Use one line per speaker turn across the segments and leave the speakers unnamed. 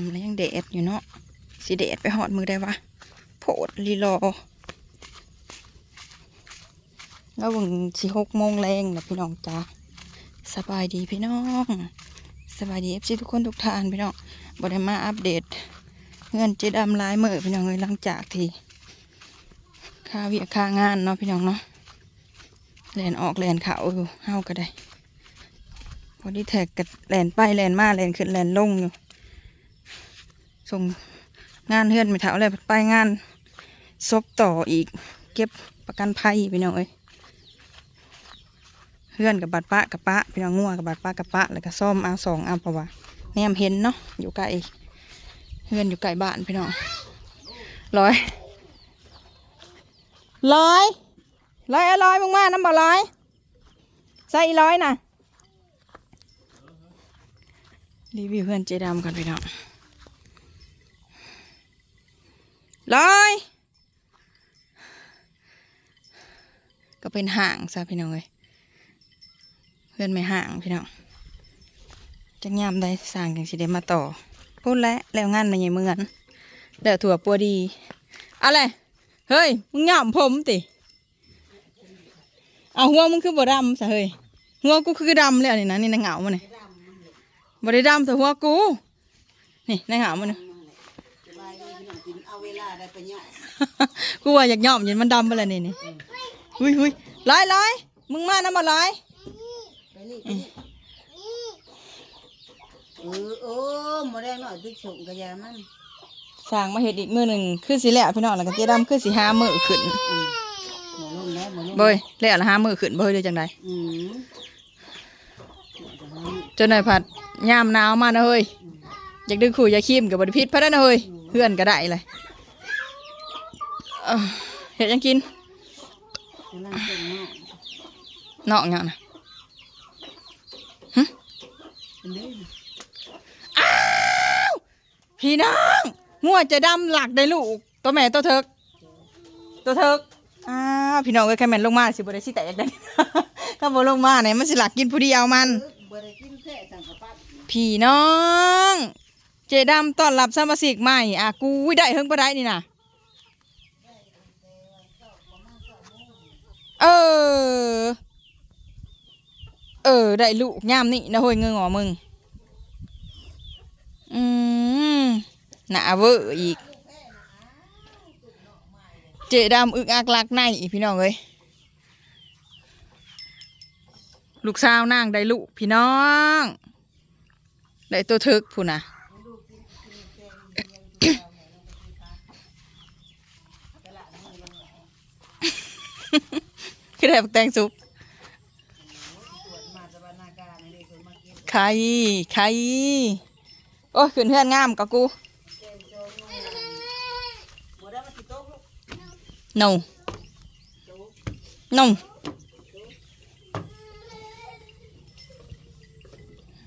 ำแล้วยังแดดอยู่เนาะสิแดดไปหอดมือได้วะโผดลีรอแล้วเบิ่งสิหกโมงแรงนะพี่น้องจ้าสบายดีพี่น้องสบายดีเอฟซีทุกคนทุกทานพี่น้องบได้มาอัปเดต เงินเจดำลายมือพี่น้องเลยหลังจากที่ค่าเวียค่างานเนาะพี่น้องเนาะแลนออกแลนเขาอยู่เฮาก็ได้พอดีแท็กกับแลนไปแลนมาแลนขึ้นแลนลงอยู่ ส่งงานเฮือนไม่เท่าเลยไปงานซบต่ออีก เก็บประกันภัยพี่น้องเอ้ยเฮือนกับบัตรปะกับปะพี่น้องงัวกับบัตรปะกับปะแล้วก็ซ่อมเอาสองเอาเพราะว่าแนมเห็นเนาะอยู่ไกลเฮือนอยู่ไกลบ้านพี่น้องร้อยร้อยร้อยอร้อยมึงมาน้ำบ่ร้อยใส่ร้อยนะรีวิวเพื่อนเจดำกันพี่น้อง ร้อย ก็เป็นห่างซะพี่น้องเลยเพื่อนไม่ห่างพี่น้องจังยามได้สร้างจังสิได้มาต่อพูดแล้วแล้วงานในใหญ่เมือนเดี๋ยวถั่วปัวดีอะไรเฮ้ยมึงหย่อมผมติเอาหัวมึงคือบ่ดำซะเฮ้ยหัวกูคือดำแล้วนี่นะนี่นะเหงามันนี่บริดำแต่หัวกูนี่ในหามันน่ะ
ส บายดีพี่น้องกินเอาเวลาได้ไปเนี่ย
กูว่าอยากย่อมยันมันดำไปเลยนี่นี่หุยหุยร้อยร้อยมึงมานะมาร้อย
ไปนี่ไปนี่เออโอ้หมดแรงหน่อยติ๊กส่งกระยามัน
สั่งมาเห็ดอีกมือหนึ่งคือสีแล้วพี่น้องแล้วก็เจ๊ดำคือสีห้ามือขึ้น
อืมหมดลงแล้วหมดลง
เบยแล้วละห้ามือขึ้นเบยเลยจังได
อืม
จนหน่อยผัดยามหนาวมานะเฮ้ย อยากดึงขู่อยากขี้มกับบริพิษพะได้นะเฮ้ยเพื่อนก็ได้เลยเอ้อเห็ดยังกิน
กำลังเต็มมาก
นอกอย่างนะ
เป็นเด้อ
พี่น้องงัวจะดำหลักได้ลูกตัวแม่ตัวเถิกตัวเถิกอ้าวพี่น้องเอ้ยแค่แม่นลงมาสิบ่ได้สิแตกได้ถ้าบ่ลงมาเนี่ยมันสิหลักกินผู้เดียวมัน
เออบ่ได้กินแค่ต่างกับปั้น
พี่น้องเจดำต้อนรับสมาชิกใหม่อะกูได้เฮิงบ่ได้นี่นะเออ เออ ได้ลูกยามนี่นะเฮ้ยเงงอมึง อืมหนาเวอร์อีก เจดำอึกอักลักในอีพี่น้องเอ้ยลูกสาวนางได้ลูกพี่น้อง ได้ตัวทึกพูนนะ ได้บักแตงสุก
มาสบายนาการในเด็กคนมากิน
ไข่ไข่โอ้ยขึ้นเพื่อนงามกับกู
หมดแล้วมาสิโต๊ะลูก
no no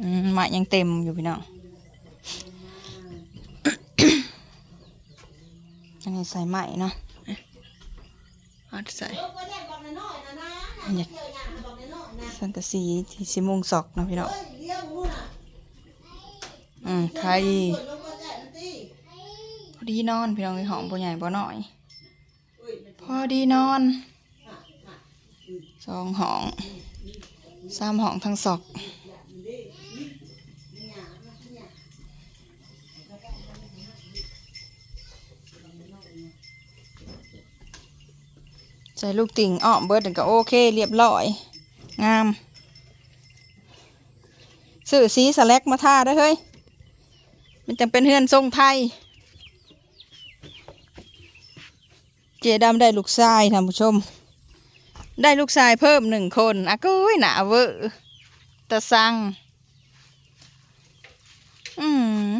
อืมหมายังเต็มอยู่พี่น้องอันนี้ใส่ไหมเนาะเอาใส่อยากสังกะสีที่สิมุงศอกเนาะพี่น้อง
เลี้ยงลูกน่ะ
อืมไข่
ลงมาแจกนั่นติ
พอดีนอนพี่น้องไอ้หอมบ่ใหญ่บ่น้อย พอดีนอนสองห้องสามห้องทั้งศอก ส่ลูกติ่งอ้อมเบิร์ดก็โอเค เรียบร้อย งามซื้อสีสแลกมาทาได้เฮ้ย มันจังเป็นเฮือนทรงไทย เจดำได้ลูกชายท่านผู้ชม ได้ลูกชายเพิ่มหนึ่งคนอะก็หนาเวอร์ตะสังอืม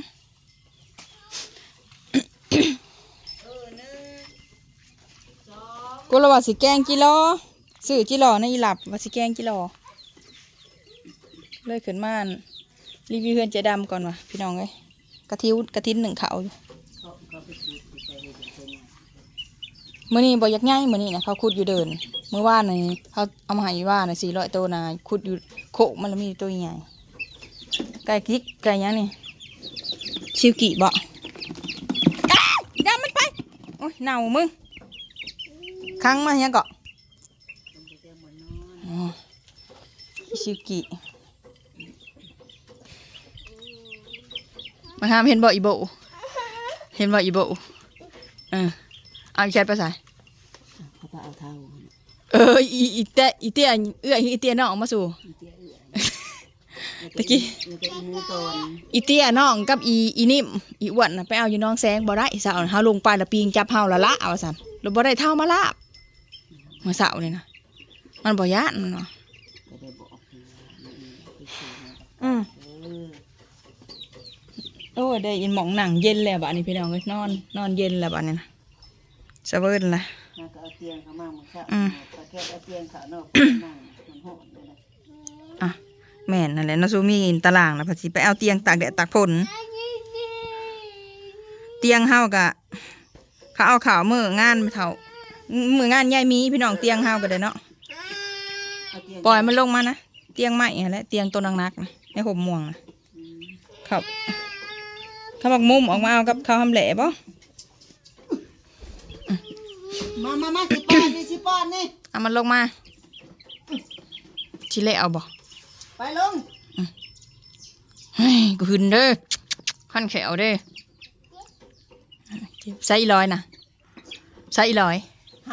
กูละว่าสิแกงจิโลสื่อจิโลในอีหลับว่าสิแกงจิโลเลยขึ้นม่านรีวิวเพื่อนเจดำก่อนวะพี่น้องเอ้ยกะทิวกะทินหนึ่งเขา
เมื่
อนี้บอยักง่ายมื่อนี้นะเขาขุดอยู่เดิน เมื่อวานนี่เขาเอามาใหายว่านะสี่ร้อยตัวนะขุดอยู่โคมันล้วมีตัวใหญ่ไก่กิ๊กไก่ยังนี่ชิวกิบ่อ้าวดามันไปโอ้ยเน่ามึง ค้งมาเฮียเกาะอ๋อชิวกิมาห้ามเห็นบ่อีโบเห็นบ่อีโบเออเอาอีแคทไปใส่
เขาไปเอาเท้า
เอออีอีเตะอีเตียเอื้อยอีเตียน้องมาสู่
อีเตี้ยเอื้อย
ตะกี้
อีมือตน
อีเตี้ยน้องกับอีอีนิ่มอีอ้วนน่ะไปเอาอยู่น้องแซงบ่ได้สาวเฮาลงไปแล้วปีงจับเฮาละละเอาซั่นแล้วบ่ได้เท่ามาลาบ เมื่อเสาร์นี่นะมันบ่ย่านมันเนาะ
ก็ได้บอกอยู่ว่าไปซื้อมา
อืม
เออ
โอ้ยได้ยินหมองหนังเย็นแล้วบัดนี้พี่น้องเอ้ยนอน นอนเย็นแล้วบัดนี้นะสะเวิร์นละ
แล้วก็เอาเตียงเขามาเมื่อเช้า
อืม
ตะแคบเอาเตียงเขานอกนั่งมันโหดเลยนะ
อะแม่นนั่นแหละเนาะซูมีตารางแล้วพอสิไปเอาเตียงตากแดดตากฝนเตียงเฮากะเขาเอาข่าวมืองานไปเท่า มืองานยายมีพี่น้องเตียงเฮาก็ได้เนาะ
เอาเตียง
ปล่อยมันลงมานะเตียงใหม่นั่นแหละเตียงตัวนักๆนะในห่มม่วงนะ
อืม
ครับเขาบอกมุมออกมาเอากับเขาวทำแหล่บ่
มามามาสิป้อนนี่สิป้อนนี่
เอามันลงมาชิเละเอาบ่
ไปลง
เฮ้ยกูหึนเด้อขั้นแขวเด้อใส่อีลอยนะใส่อีลอย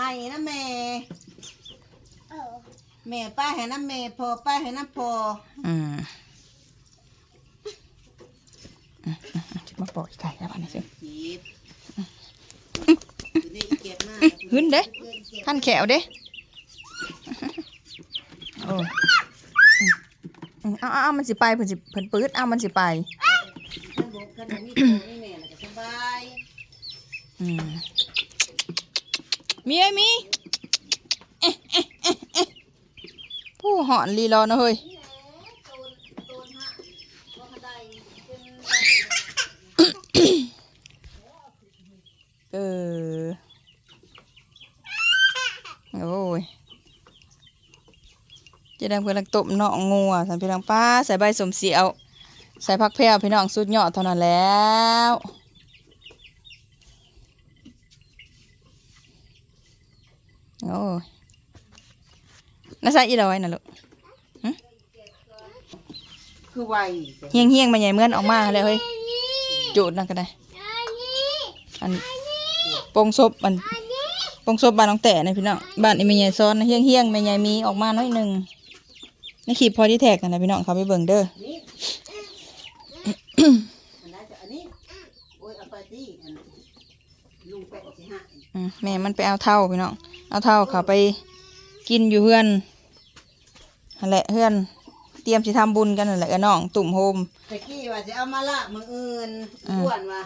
ให้นะแม่แม่ป้าให้น้ำแม่พอป้าให้น้ำพอ
อืมอืมอืมอืมจะมาปล่อยไก่แล้วอันนี้สิ
จีบนี่เก็บมาก
หึนเด้ขั้นแขวเด้โอ้ยอืมอืมเอาเอาเอามันสิไปเพิ่นสิเพิ่นปืดเอามันสิไป
ขันบอกขันบอกมีโตมีแม่แล้วก็สบาย
อืมมีไอ้ยมีเอ๊ะเอ๊ะเอ๊ะเอ๊ะผู้ หอนลีรอนะเฮ้ยเออโอ้ยจะได้เพื่อนลังตบเนาะงัวสันพี่น้องป้าใส่ใบสมเสียวใส่ผักแพรวพี่น้องสุดยอดเท่านั้นแล้วโอ้ยน่าใส่อีดอยน่ะลูก
คือไว
เฮียงเฮียงๆมาใหญ่เหมือนออกมาเลยเฮ้ยจูดนั่นก็ได้อันปงศพอันปงศพบ้านน้องแต่นะพี่น้องบ้านอีแม่ใหญ่ซ้อนนะเฮียงเฮียงๆแม่ใหญ่มีออกมาน้อยหนึ่งในคลิปพอที่แท็กนั่นนะพี่น้องเขาไปเบิ่งเด้อ
นี่อันนั้นจะอันนี้โอ้ยเอาไปที่อันลุงแปะสิฮะ
อืมแม่มันไปเอาเท่าพี่น้องเอาเท่าเขาไปกินอยู่เพื่อนนั่นแหละเพื่อน เตรียมสิทำบุญกันนั่นแหละกับน้องตุ่มโฮม
ตะกี้ว่าจะเอามาละมืออื่น
อืม
อ้วนว่า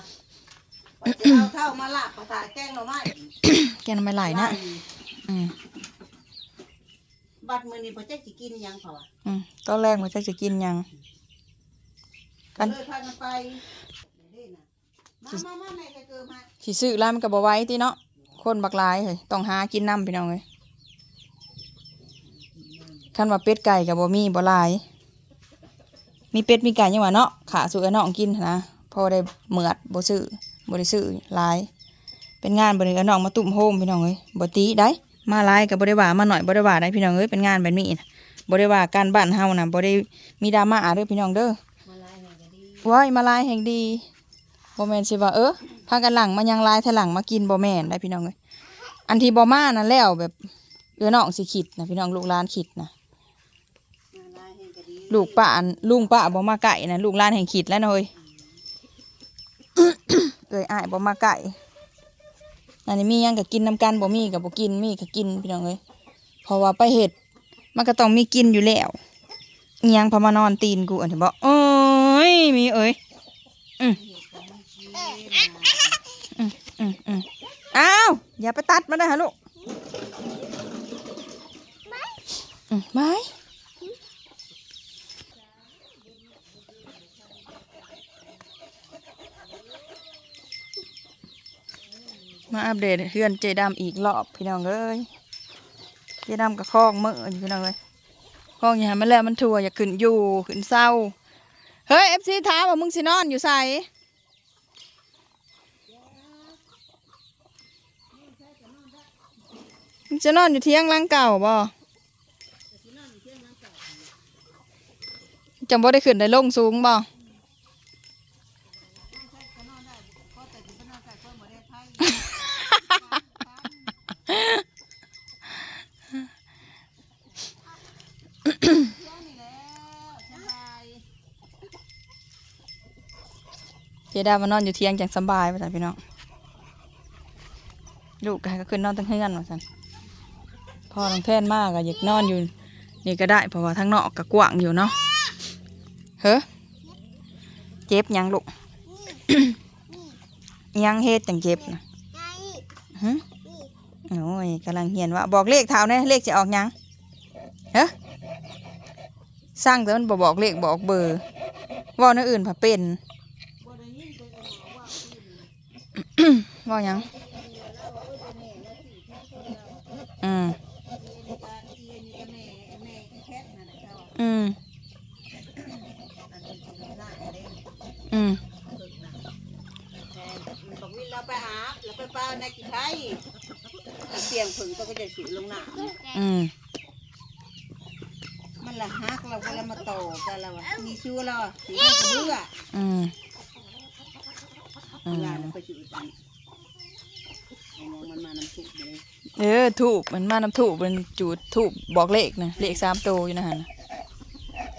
ว่าจะเอาเท่ามาละภาษาแกงหน่อไม้
แกนไม่ไหลนะอืม
บัดมือนี้พอจะสิกินหยังเขาอะ
อืมตอนแรกมันจะจะกินหยัง กัน
เลยพากันไปเด้น่ะมามามาแม่จะเกิดมา
สิซื้อร้านมันกับ่ไหว้ติเนาะคนบักหลายเฮ้ยต้องหากินน้ำพี่น้องเลยคันว่าเป็ดไก่กับบ่มีบ่หลาย มีเป็ดมีไก่ยังว่าเนาะขาสู่ไอ้น้องกินนะพอได้เหมือดบ่ซื้อบ่ได้ซื้อหลาย เป็นงานบ่ได้เอน้องมาตุ่มโฮมพี่น้องเอ้ยบ่ตีได้ มาหลายก็บ่ได้ว่ามาหน่อยบ่ได้ว่าได้พี่น้องเอ้ยเป็นงานแบบนี้น่ะบ่ได้ว่าการบ้านเฮาน่ะบ่ได้มีดราม่าเด้อพี่น้องเด้อว้ายมาลายแห่งดีบ่แม่นสิว่าเออพากันหลังมายังลายถหลังมากินบ่แม่นได้พี่น้องเอ้ยอันที่บ่มานั่นแล้วแบบเอือน้องสิคิดนะพี่น้องลูกหลานคิดนะ
มาลายแห่งก็ดี
ลูกป้าลุงป้าบ่มาไก่นะลูกหลานแห่งคิดแล้วนะเฮ้ยเอ้ยอ้ายบ่มาไก่อันนี้มียังก็กินนำกันบ่มีก็บ่กินมีก็กินพี่น้องเอ้ยเพราะว่าไปเฮ็ดมันก็ต้องมีกินอยู่แล้วยังพอมานอนตีนกูอันที่บ่เอ้ยมีเอ้ยอืมอืมอืมอ้าวอย่าไปตัดมันนะฮะลูกไม่ มาอัปเดตเฮือนเจดำอีกรอบพี่น้องเอ้ยเจดำกับคลองเมื่ออยู่พี่น้องเลยคลองอย่ามันแล้วมันทัวอย่าขึ้นอยู่ขึ้นเศร้าเฮ้ยเอฟซีท้าว่ามึงสินอนอยู่ใส่มึงจะนอนอยู่เที่ยงรังเก่าบ่จังบ่ได้ขึ้นได้ลงสูงบ่ จดามานอนอยู่เที่ยงจังสบายไปจ้ะพี่น้องลูกก็ขึ้นนอนตั้งเฮือนว่าซั่นพ่อน้องแท่นมากอะอยากนอนอยู่นี่ก็ได้เพราะว่าทั้งนอกก็กว้างอยู่เนาะเฮ้อเจ็บยังลูกยังเฮ็ดจังเจ็บนะหึโอ้ยกำลังเหียนว่าบอกเลขเท่าเนี่ยเลขจะออกยังเฮ้อสร้างแต่มันบ่บอกเลขบอกเบอร์ว่าในอื่นผ่าเป็น เว่าหยังอืมอืมอืม
บอกวินเราไปอาบเราไปป้าในกี่ไทยเสียงผึ่งก็จะสิลงหนา
อืม
มันละฮักเราก็แล้วมาโตกันแล้วมีชู้เราสีกระเบื้อ
อืม อื
เวลาเรา
ม
ไปจุดกันมันมาน้ำซุปเลย
เออถูกมันมาน้ำถูกเป็นจูดถูกบอกเลขนะเลขสามตัวอยู่นะฮะ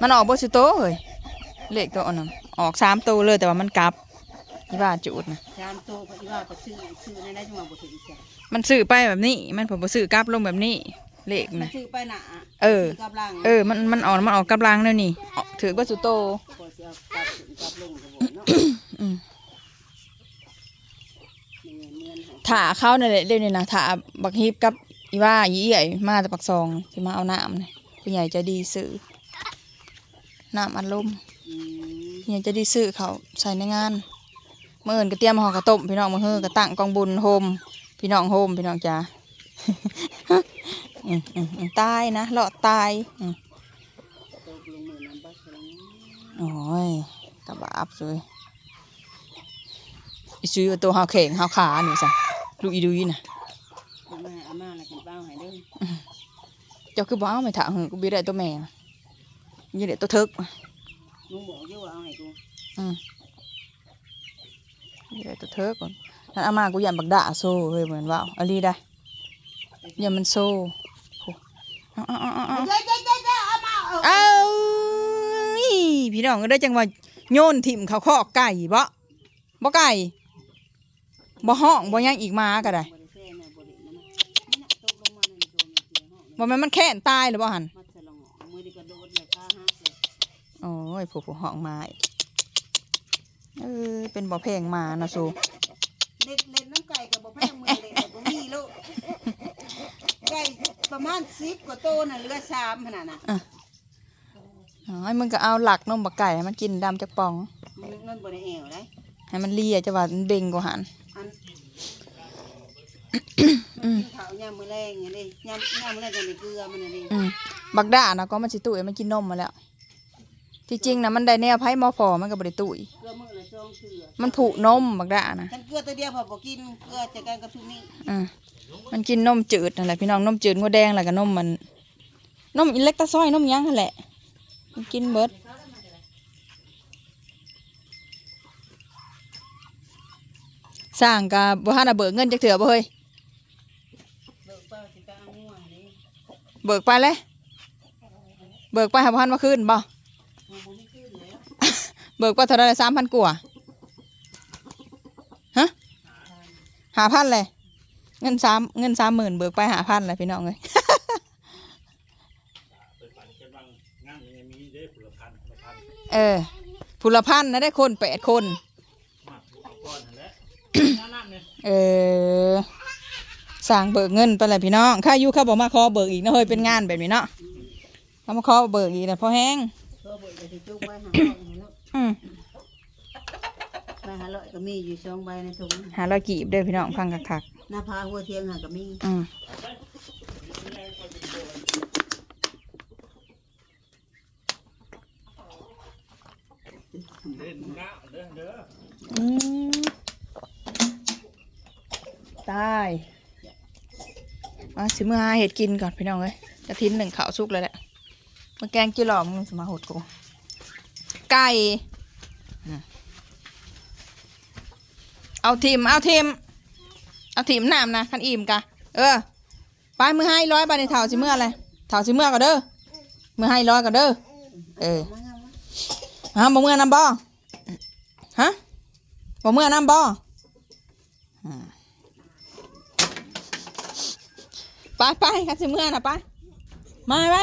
มันออกบสุโตวเฮ้ยเลขตัวอันนั้นออกสามตัวเลยแต่ว่ามันกลับที่ว่าจูดนะ
ชามโตพอดีว่าไปซื้อซื้อในนั้นจังหวะบุตรอีกแก่
มันซื้อไปแบบนี้ มันผมบ่ซื้อกลับลงแบบนี้เลข
มัน
นะ
ซื้อไปหนา
เออ
กับลัง
เออมันมันออกมันออกกำลังแล้วนี่ออกถือว่าสุโต ถ่าเข้าในนแหละเรื่องนี้นะถ่าบักฮิปกับอีว่ายี่ใหญ่มาแต่ปักซองที่มาเอาน้ำเนี่ยผู้ใหญ่ใจะดีซื้อน้ำอัดลม
อืม
ผู้ใหญ่ใจะดีซื้อเขาใส่ในงานเมื่อเอินก็เตรียมห่อกระต้มพี่น้องมาเฮือกระตั้งกองบุญโฮมพี่น้องโฮมพี่น้องจ้าตายนะเลาะตายอืม
ตกลงมือน้ำบัสลง
โอ้ยกระบาบเลย อีซื้อตัวหาวเข่งหาวขาหนูสะลูกอีดุยน่ะ
อาม่าอาม่าอะไรกันเป้าหายเด้อ
เจ้าคือบ้าไม่ถามเหอะกูบีได้ตัวแม่ยี่ได้ตัวเทิก
ลุงบอกอยู่ว่าเอาให้กู
อืมยี่ได้ตัวเทิกก่อนนั่นอามากูยันบักด่าโซ่เฮ้ยเหมือนว่าเอาลีได้ยันมันโซ่โอ้เอาเอาเอาเอาเอา
เจ๊เจ๊เจ๊เจ๊อาม่าเอา
เอาอีพี่น้องก็ได้จังว่าโยนถิ่มเขาข้อไก่บ่บ่ไก่ บ่ห้องบ่หยังอีกมาก็ได้
บริเซ่เนี่ยบริเนี่ยนะนี่นะตกลงมาในโดนเสียห้อง
บ่แม่นมันแค้นตายหรือบ่หัน
มัดสลองมือดีกระโดดเลยข้าฮักเลย
โอ้ยผู้ผู้ห้องมาอีกเออเป็นบ่เพลงมานะสู
เล่นเล่นน้ำไก่กับบ่แพงมือเลยแต่บ่มีลูกไก่ประมาณสิบกว่าโตน่ะเหลือสามขนาดน่ะ
อ๋อมึงก็เอาหลักนมบักไก่ให้มันกินดำจากปอง
มันมันบ่ได้แอวเลย
ให้มันเลียจะว่ามันเบ่งกว่าหัน
อันมันกินข้าวยามมื้อแรงอย่างนี้ยามยามมื้อแรงกันในเกลือมันน่ะนี่
อืมบักด่านะก็มันสิตุ้ยมันกินนมมาแล้ว ที่จริงนะมันได้แนวไพ่มอพอมันก็บริตุ้ย
เกลือมื้อละสองเทื่อ
มันผุนมบักด่านะ
ฉันเกลือตัวเดียวพอบ่กินเกลือจัดการกับทุกนี้
อืมมันกินนมจืดนั่นแหละพี่น้องนมจืดงัวแดงแล้วก็นมมันนมอิเล็กตาซอยนมหยังนั่นแหละมันกินเบิด สร้างกับบ่ฮันน่ะเบิกเงินจักเถื่อบ่เฮ้ย
เบิกเป้าสิไปเอางัวนี่
เบิกไปเลยเบิกไปหาพันมาคืนบ่
มันบ่มีขึ้นแล้ว
เบิกไปเท่าไรสามพันกว่าฮะหาพันเลยเงินสามเงินสามหมื่นเบิกไปหาพันเลยพี่น้องเลย
ไปฝันกันบางงานยังมีได้ผลพันธุ์ผลพันธุ์
เออผู้ลพันนะได้คนแปดคน
เนี่ย
เออสั่งเบิกเงินไปเลยพี่น้องข้าอยุเข้าบอกมาขอเบิกอีกนะเฮ้ยเป็นงานแบบนี้เนาะเขามาขอเบิกอีกนะพอแห้ง
เพื่อเบิกจะสิจุกไว้หาร้อยให้ลูก
อืม
ไปหาร้อยก็มีอยู่สองใบในถุง
หาร้อยกีบเด้อพี่น้องพังคัก
หน้าพาหัวเทียงหาก็มี
ๆอืม
เล่นน้าเด้อเด้อ
อืม ตายมาสิเมื่อหาเห็ดกินก่อนพี่น้องเอ้ยกระทิ้นหนึ่งขาวสุกเลยแหละมาแกงกี่หลอมมึงสมาหดกูไก่เอาทีมเอาทีมเอาทีมน้ำนะคันอิ่มกะเออไปมือให้ร้อยบาทในเถาสิเมื่ออะไรเถาสิเมื่อก็เด้อมือให้ร้อยก็เด้อเออฮะบ่เมื่อน้ำบ่ฮะบ่เมื่อน้ำบ่อืม ไปไปกันสิเมื่อน่ะไปมาไป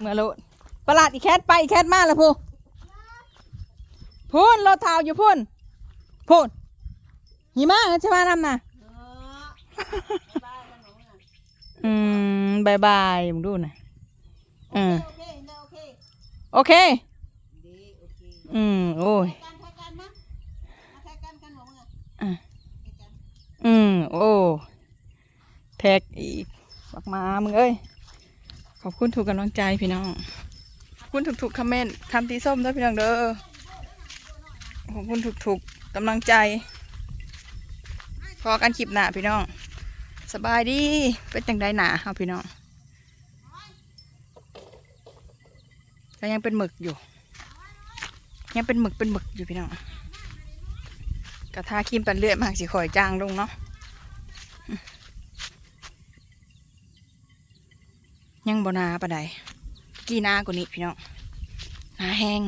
เมื่อโลดประหลาดอีแคทไปอีแคทมาแล้วพูพูนรถเท้าอยู่พูนพูนหิมะจะมานำน่ะ
เออบ้านแล้วหนูน่ะ
อืมบายบายมึงดูน่ะอืม
โอเคโอเค
โอเค
ดีโอเค
อืมโอ้ย
กันทักกันนะมาทักกันกันหนูมึงอะ
อะ
ให้กัน
อืมโอ้ แท็กอีกบักมามึงเอ้ย ขอบคุณถูกกำลังใจพี่น้อง ขอบคุณถูกๆคอมเมนต์คำตีส้มด้วยพี่น้องเด้อ ขอบคุณถูกๆกำลังใจ พอกันคลิปหนาพี่น้อง สบายดี เป็นจังได้หนาเอาพี่น้องก็ยังเป็นหมึกอยู่ ยังเป็นหมึกเป็นหมึกอยู่พี่น้องกระทาครีมปันเลือดมากสิข่อยจางลงเนาะอืม ยังบนาปะใดกี่หนากว่านี้พี่น้องหนาแห้ง